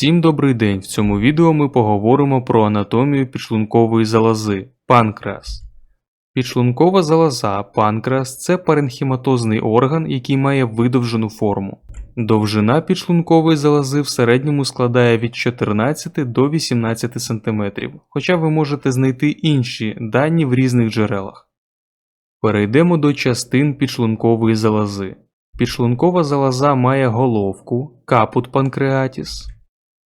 Всім добрий день! В цьому відео ми поговоримо про анатомію підшлункової залози панкреас. Підшлункова залоза панкреас це паренхіматозний орган, який має видовжену форму. Довжина підшлункової залози в середньому складає від 14 до 18 см, хоча ви можете знайти інші дані в різних джерелах. Перейдемо до частин підшлункової залози. Підшлункова залоза має головку, капут панкреатіс,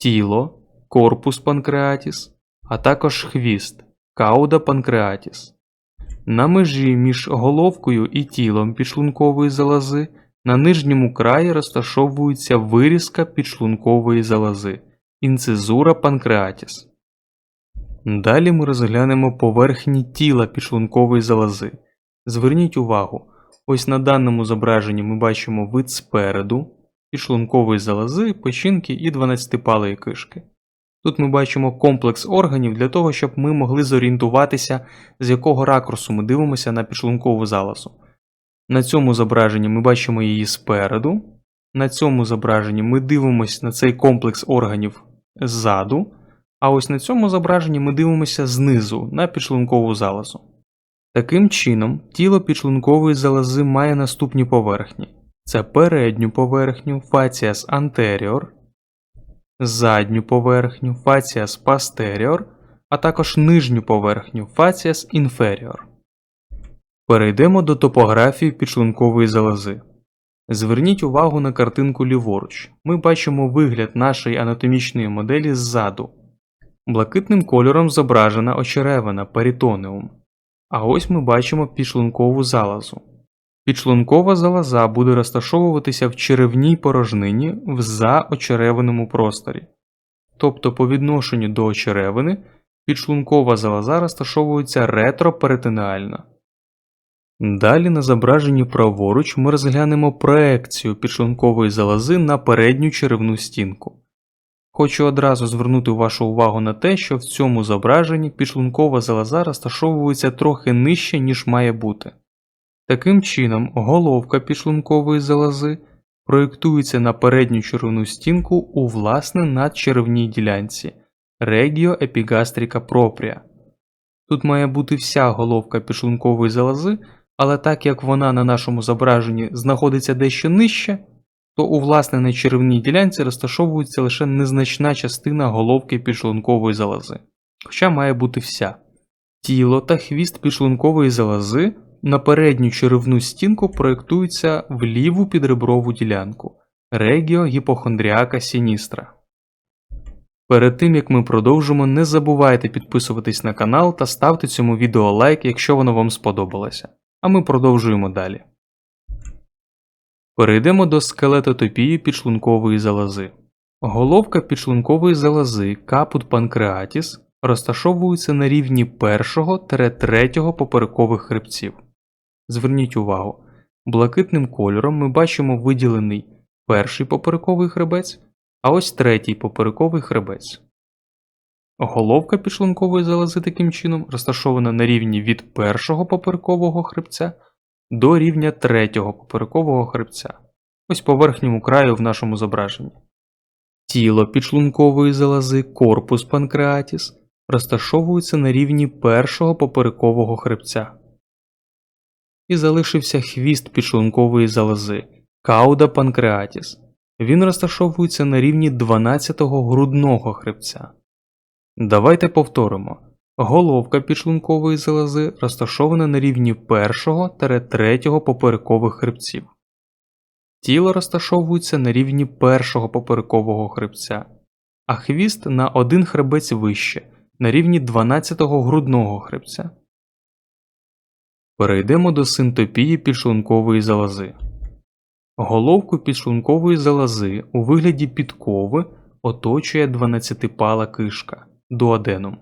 тіло, корпус панкреатіс, а також хвіст, кауда панкреатіс. На межі між головкою і тілом підшлункової залози на нижньому краї розташовується вирізка підшлункової залози, інцизура панкреатіс. Далі ми розглянемо поверхні тіла підшлункової залози. Зверніть увагу, ось на даному зображенні ми бачимо вид спереду, підшлункової залози, печінки і 12-палої кишки. Тут ми бачимо комплекс органів для того, щоб ми могли зорієнтуватися, з якого ракурсу ми дивимося на підшлункову залозу. На цьому зображенні ми бачимо її спереду. На цьому зображенні ми дивимося на цей комплекс органів ззаду, а ось на цьому зображенні ми дивимося знизу на підшлункову залозу. Таким чином, тіло підшлункової залози має наступні поверхні: це передню поверхню facias anterior, задню поверхню facias posterior, а також нижню поверхню facias inferior. Перейдемо до топографії підшлункової залози. Зверніть увагу на картинку ліворуч. Ми бачимо вигляд нашої анатомічної моделі ззаду. Блакитним кольором зображена очеревина перитонеум. А ось ми бачимо підшлункову залозу. Підшлункова залоза буде розташовуватися в черевній порожнині в заочеревиному просторі. Тобто, по відношенню до очеревини, підшлункова залоза розташовується ретроперитонеально. Далі на зображенні праворуч ми розглянемо проекцію підшлункової залози на передню черевну стінку. Хочу одразу звернути вашу увагу на те, що в цьому зображенні підшлункова залоза розташовується трохи нижче, ніж має бути. Таким чином, головка підшлункової залози проєктується на передню черевну стінку у власне надчеревній ділянці Epigastrica Propria. Тут має бути вся головка підшлункової залози, але так як вона на нашому зображенні знаходиться дещо нижче, то у власне надчеревній ділянці розташовується лише незначна частина головки підшлункової залози, хоча має бути вся. Тіло та хвіст підшлункової залози на передню черевну стінку проєктуються в ліву підреброву ділянку Regio гіпохондріака сіністра. Перед тим як ми продовжимо, не забувайте підписуватись на канал та ставте цьому відео лайк, якщо воно вам сподобалося. А ми продовжуємо далі. Перейдемо до скелетотопії підшлункової залози. Головка підшлункової залози капут панкреатіс розташовується на рівні 1-3 поперекових хребців. Зверніть увагу, блакитним кольором ми бачимо виділений перший поперековий хребець, а ось третій поперековий хребець. Головка підшлункової залози таким чином розташована на рівні від першого поперекового хребця до рівня третього поперекового хребця, ось по верхньому краю в нашому зображенні. Тіло підшлункової залози корпус панкреатіс розташовується на рівні першого поперекового хребця. І залишився хвіст підшлункової залози кауда панкреатіс. Він розташовується на рівні 12-го грудного хребця. Давайте повторимо. Головка підшлункової залози розташована на рівні 1-3 поперекових хребців. Тіло розташовується на рівні першого поперекового хребця, а хвіст на один хребець вище на рівні 12-го грудного хребця. Перейдемо до синтопії підшлункової залози. Головку підшлункової залози у вигляді підкови оточує 12-пала кишка дуоденом.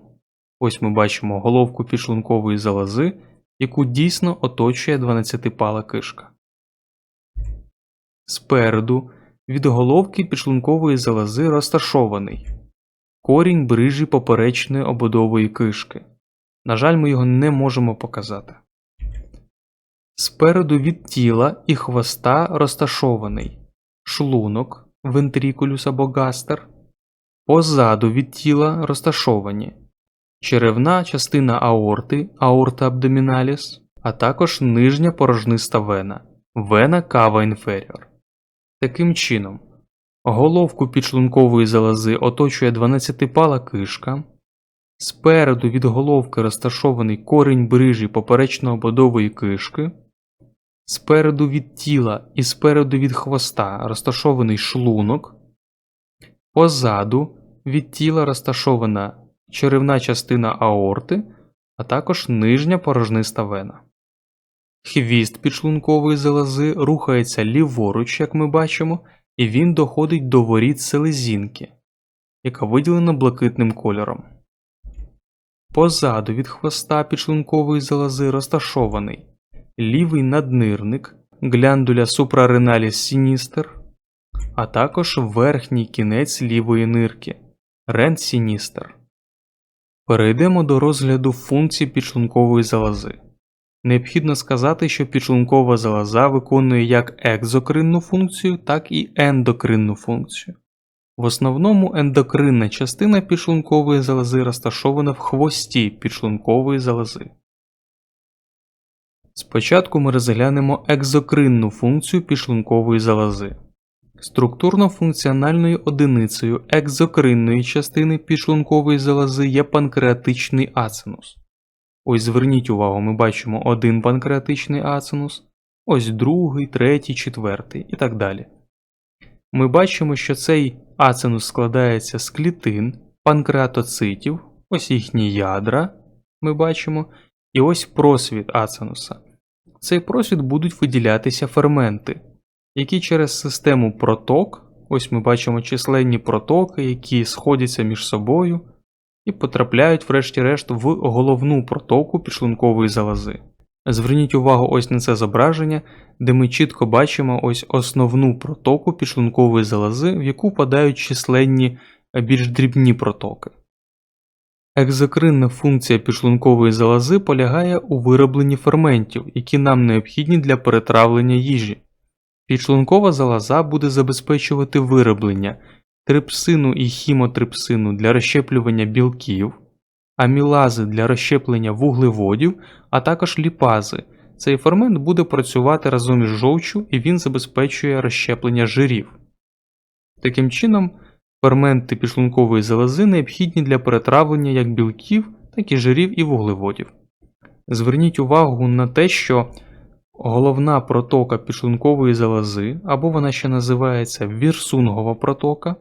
Ось ми бачимо головку підшлункової залози, яку дійсно оточує 12-пала кишка. Спереду від головки підшлункової залози розташований корінь брижі поперечної ободової кишки. На жаль, ми його не можемо показати. Спереду від тіла і хвоста розташований шлунок вентрикулюс або гастер, Позаду від тіла розташовані черевна частина аорти, аорта абдоміналіс, а також нижня порожниста вена, вена кава інферіор. Таким чином, головку підшлункової залози оточує 12-пала кишка, спереду від головки розташований корінь брижі поперечно-ободової кишки, спереду від тіла і спереду від хвоста розташований шлунок, позаду від тіла розташована черевна частина аорти, а також нижня порожниста вена. Хвіст підшлункової залози рухається ліворуч, як ми бачимо, і він доходить до воріт селезінки, яка виділена блакитним кольором. Позаду від хвоста підшлункової залози розташований лівий наднирник гляндуля suprarenalis sinister, а також верхній кінець лівої нирки рент sinister. Перейдемо до розгляду функцій підшлункової залози. Необхідно сказати, що підшлункова залоза виконує як екзокринну функцію, так і ендокринну функцію. В основному ендокринна частина підшлункової залози розташована в хвості підшлункової залози. Спочатку ми розглянемо екзокринну функцію підшлункової залози. Структурно-функціональною одиницею екзокринної частини підшлункової залози є панкреатичний ацинус. Ось зверніть увагу, ми бачимо один панкреатичний ацинус, ось другий, третій, четвертий і так далі. Ми бачимо, що цей ацинус складається з клітин, панкреатоцитів, ось їхні ядра, ми бачимо, і ось просвіт ацинуса. В цей просвіт будуть виділятися ферменти, які через систему проток, ось ми бачимо численні протоки, які сходяться між собою і потрапляють, врешті-решт, в головну протоку підшлункової залози. Зверніть увагу ось на це зображення, де ми чітко бачимо ось основну протоку підшлункової залози, в яку впадають численні е, більш дрібні протоки. Екзокринна функція підшлункової залози полягає у виробленні ферментів, які нам необхідні для перетравлення їжі. Підшлункова залоза буде забезпечувати вироблення трипсину і хімотрипсину для розщеплювання білків, амілази для розщеплення вуглеводів, а також ліпази. Цей фермент буде працювати разом із жовчю і він забезпечує розщеплення жирів. Таким чином, ферменти підшлункової залози необхідні для перетравлення як білків, так і жирів і вуглеводів. Зверніть увагу на те, що головна протока підшлункової залози, або вона ще називається вірсунгова протока,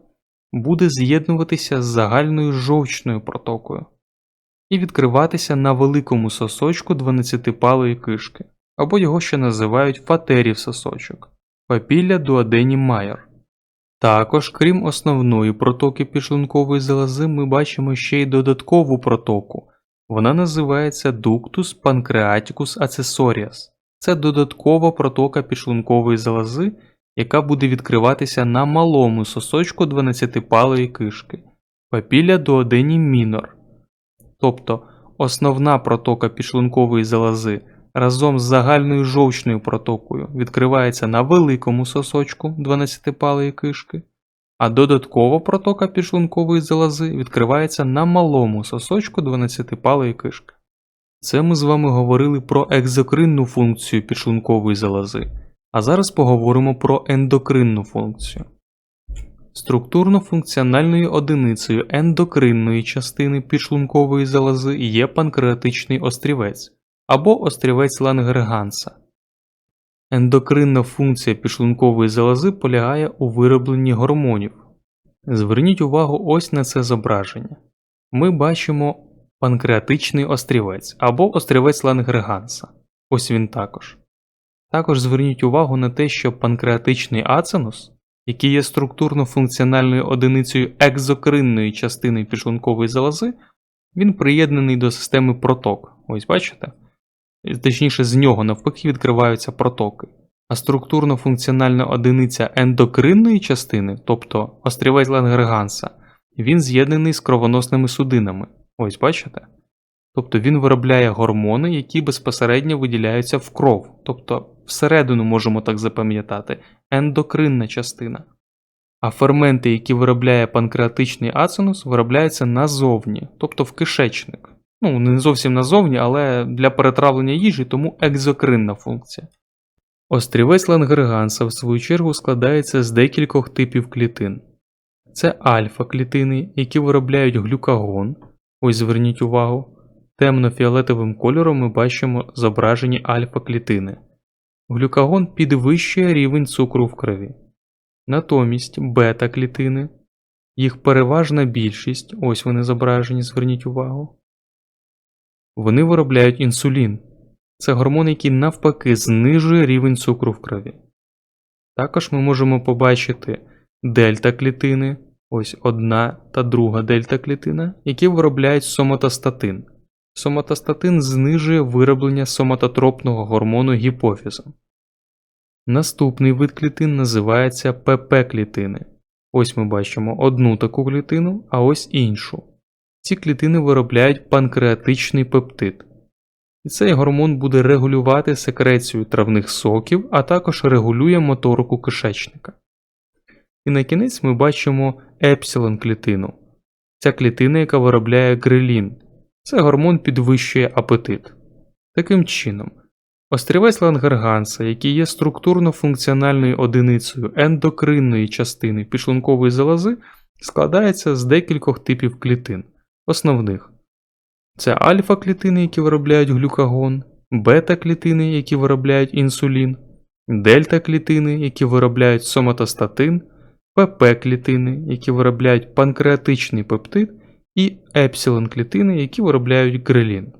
буде з'єднуватися з загальною жовчною протокою і відкриватися на великому сосочку 12-палої кишки, або його ще називають фатерів сосочок папілля дуодені майор. Також, крім основної протоки підшлункової залози, ми бачимо ще й додаткову протоку. Вона називається Ductus pancreaticus accessorius. Це додаткова протока підшлункової залози, яка буде відкриватися на малому сосочку 12-палої кишки папілля дуодені мінор. Тобто основна протока підшлункової залози разом з загальною жовчною протокою відкривається на великому сосочку 12-палої кишки, а додаткова протока підшлункової залози відкривається на малому сосочку 12-палої кишки. Це ми з вами говорили про екзокринну функцію підшлункової залози, а зараз поговоримо про ендокринну функцію. Структурно-функціональною одиницею ендокринної частини підшлункової залози є панкреатичний острівець або острівець Лангерганса. Ендокринна функція підшлункової залози полягає у виробленні гормонів. Зверніть увагу ось на це зображення. Ми бачимо панкреатичний острівець або острівець Лангерганса. Ось він також. Також зверніть увагу на те, що панкреатичний ацинус, який є структурно-функціональною одиницею екзокринної частини підшлункової залози, він приєднаний до системи проток. Ось бачите? Точніше, з нього навпаки відкриваються протоки. А структурно-функціональна одиниця ендокринної частини, тобто острівець Лангерганса, він з'єднаний з кровоносними судинами. Ось бачите? Тобто він виробляє гормони, які безпосередньо виділяються в кров, тобто всередину можемо так запам'ятати, ендокринна частина. А ферменти, які виробляє панкреатичний ацинус, виробляються назовні, тобто в кишечник. Ну, не зовсім назовні, але для перетравлення їжі, тому екзокринна функція. Острівець Лангерганса, в свою чергу, складається з декількох типів клітин. Це альфа-клітини, які виробляють глюкагон. Ось зверніть увагу. Темно-фіолетовим кольором ми бачимо зображені альфа-клітини. Глюкагон підвищує рівень цукру в крові. Натомість бета-клітини, їх переважна більшість, ось вони зображені, зверніть увагу. Вони виробляють інсулін. Це гормон, який навпаки знижує рівень цукру в крові. Також ми можемо побачити дельта-клітини, ось одна та друга дельта-клітина, які виробляють соматостатин. Соматостатин знижує вироблення соматотропного гормону гіпофізом. Наступний вид клітин називається ПП-клітини. Ось ми бачимо одну таку клітину, а ось іншу. Ці клітини виробляють панкреатичний пептид. І цей гормон буде регулювати секрецію травних соків, а також регулює моторику кишечника. І на кінець ми бачимо епсилон клітину. Ця клітина, яка виробляє грелін. Це гормон підвищує апетит. Таким чином, острівець Лангерганса, який є структурно-функціональною одиницею ендокринної частини підшлункової залози, складається з декількох типів клітин, основних. Це альфа-клітини, які виробляють глюкагон, бета-клітини, які виробляють інсулін, дельта-клітини, які виробляють соматостатин, ПП-клітини, які виробляють панкреатичний пептид, і епсилон-клітини, які виробляють грелін.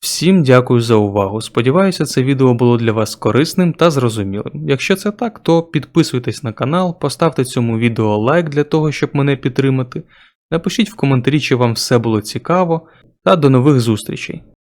Всім дякую за увагу. Сподіваюся, це відео було для вас корисним та зрозумілим. Якщо це так, то підписуйтесь на канал, поставте цьому відео лайк для того, щоб мене підтримати. Напишіть в коментарі, чи вам все було цікаво, та до нових зустрічей!